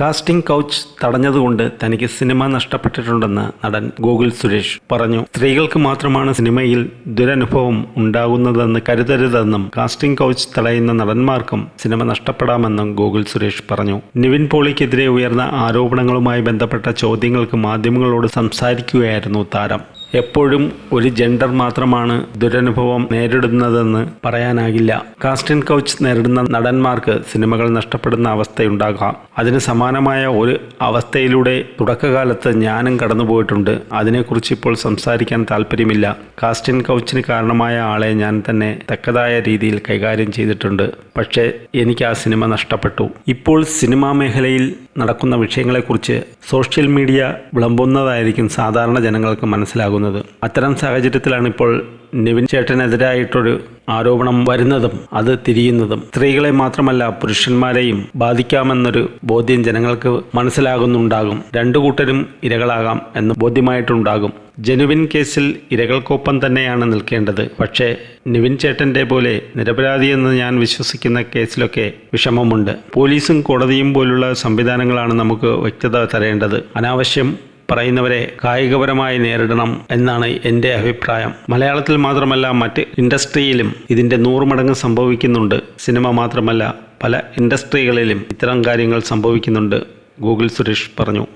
Casting couch തടഞ്ഞതുകൊണ്ട് തനിക്ക് cinema നഷ്ടപ്പെട്ടിട്ടുണ്ടെന്ന് നടൻ ഗോകുൽ സുരേഷ് പറഞ്ഞു. സ്ത്രീകൾക്ക് മാത്രമാണ് സിനിമയിൽ ദുരനുഭവം ഉണ്ടാകുന്നതെന്ന് കരുതരുതെന്നും കാസ്റ്റിംഗ് കൗച്ച് തടയുന്ന നടന്മാർക്കും സിനിമ നഷ്ടപ്പെടാമെന്നും ഗോകുൽ സുരേഷ് പറഞ്ഞു. നിവിൻ പോളിക്കെതിരെ ഉയർന്ന ആരോപണങ്ങളുമായി ബന്ധപ്പെട്ട ചോദ്യങ്ങൾക്ക് മാധ്യമങ്ങളോട് സംസാരിക്കുകയായിരുന്നു താരം. എപ്പോഴും ഒരു ജെൻഡർ മാത്രമാണ് ദുരനുഭവം നേരിടുന്നതെന്ന് പറയാനാകില്ല. കാസ്റ്റിൻ കൗച്ച് നേരിടുന്ന നടന്മാർക്ക് സിനിമകൾ നഷ്ടപ്പെടുന്ന അവസ്ഥയുണ്ടാകാം. അതിന് സമാനമായ ഒരു അവസ്ഥയിലൂടെ തുടക്കകാലത്ത് ഞാനും കടന്നുപോയിട്ടുണ്ട്. അതിനെക്കുറിച്ച് ഇപ്പോൾ സംസാരിക്കാൻ താല്പര്യമില്ല കാസ്റ്റിൻ കൗച്ചിന് കാരണമായ ആളെ ഞാൻ തന്നെ തക്കതായ രീതിയിൽ കൈകാര്യം ചെയ്തിട്ടുണ്ട്. പക്ഷേ എനിക്ക് ആ സിനിമ നഷ്ടപ്പെട്ടു. ഇപ്പോൾ സിനിമാ മേഖലയിൽ നടക്കുന്ന വിഷയങ്ങളെക്കുറിച്ച് സോഷ്യൽ മീഡിയ വിളമ്പുന്നതായിരിക്കും സാധാരണ ജനങ്ങൾക്ക് മനസ്സിലാകുന്നത്. അത്തരം സാഹചര്യത്തിലാണ് ഇപ്പോൾ നിവിൻ ചേട്ടനെതിരായിട്ടൊരു ആരോപണം വരുന്നതും അത് തിരിയുന്നതും സ്ത്രീകളെ മാത്രമല്ല പുരുഷന്മാരെയും ബാധിക്കാമെന്നൊരു ബോധ്യം ജനങ്ങൾക്ക് മനസ്സിലാകുന്നുണ്ടാകും. രണ്ടു കൂട്ടരും ഇരകളാകാം എന്ന് ബോധ്യമായിട്ടുണ്ടാകും. ജനുവിൻ കേസിൽ ഇരകൾക്കൊപ്പം തന്നെയാണ് നിൽക്കേണ്ടത്. പക്ഷേ നിവിൻ ചേട്ടന്റെ പോലെ നിരപരാധിയെന്ന് ഞാൻ വിശ്വസിക്കുന്ന കേസിലൊക്കെ വിഷമമുണ്ട്. പോലീസും കോടതിയും പോലുള്ള സംവിധാനങ്ങളാണ് നമുക്ക് വ്യക്തത തരേണ്ടത്. അനാവശ്യം പറയുന്നവരെ കായികപരമായി നേരിടണം എന്നാണ് എന്റെ അഭിപ്രായം. മലയാളത്തിൽ മാത്രമല്ല മറ്റ് ഇൻഡസ്ട്രിയിലും ഇതിന്റെ നൂറ് മടങ്ങ് സംഭവിക്കുന്നുണ്ട്. സിനിമ മാത്രമല്ല പല ഇൻഡസ്ട്രികളിലും ഇത്തരം കാര്യങ്ങൾ സംഭവിക്കുന്നുണ്ട് ഗൂഗിൾ സുരേഷ് പറഞ്ഞു.